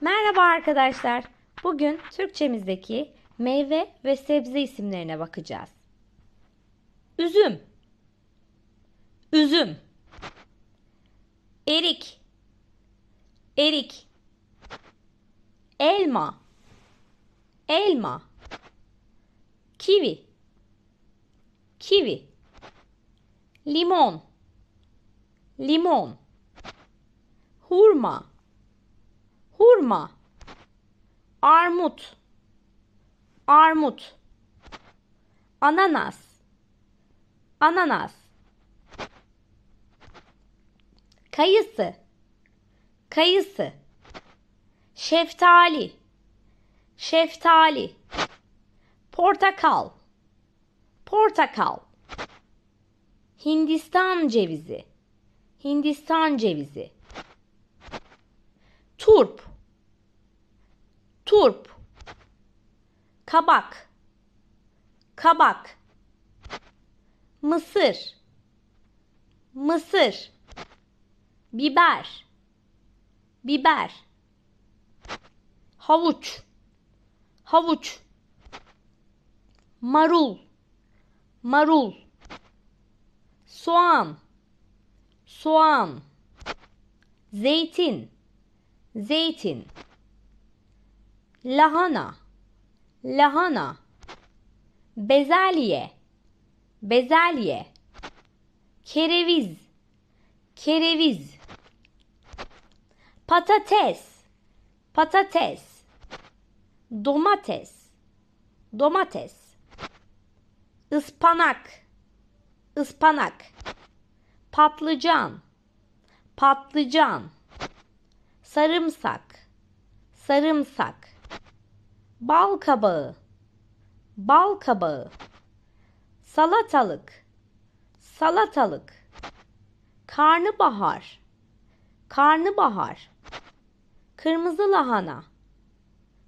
Merhaba arkadaşlar. Bugün Türkçemizdeki meyve ve sebze isimlerine bakacağız. Üzüm. Üzüm. Erik. Erik. Elma. Elma. Kivi. Kivi. Limon. Limon. Hurma. Hurma. Armut. Armut. Ananas. Ananas. Kayısı. Kayısı. Şeftali. Şeftali. Portakal. Portakal. Hindistan cevizi. Hindistan cevizi. Turp. Turp. Kabak. Kabak. Mısır. Mısır. Biber. Biber. Havuç. Havuç. Marul. Marul. Soğan. Soğan. Zeytin. Zeytin. Lahana. Lahana. Bezelye. Bezelye. Kereviz. Kereviz. Patates. Patates. Domates. Domates. Ispanak. Ispanak. Patlıcan. Patlıcan. Sarımsak. Sarımsak. Bal kabağı. Bal kabağı. Salatalık. Salatalık. Karnabahar. Karnabahar. Kırmızı lahana.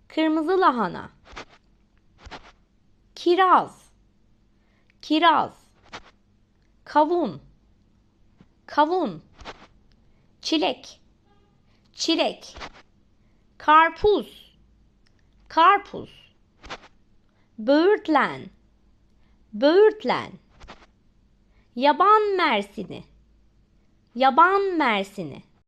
Kırmızı lahana. Kiraz. Kiraz. Kavun. Kavun. Çilek. Çilek. Karpuz. Karpuz. Böğürtlen. Böğürtlen. Yaban mersini. Yaban mersini.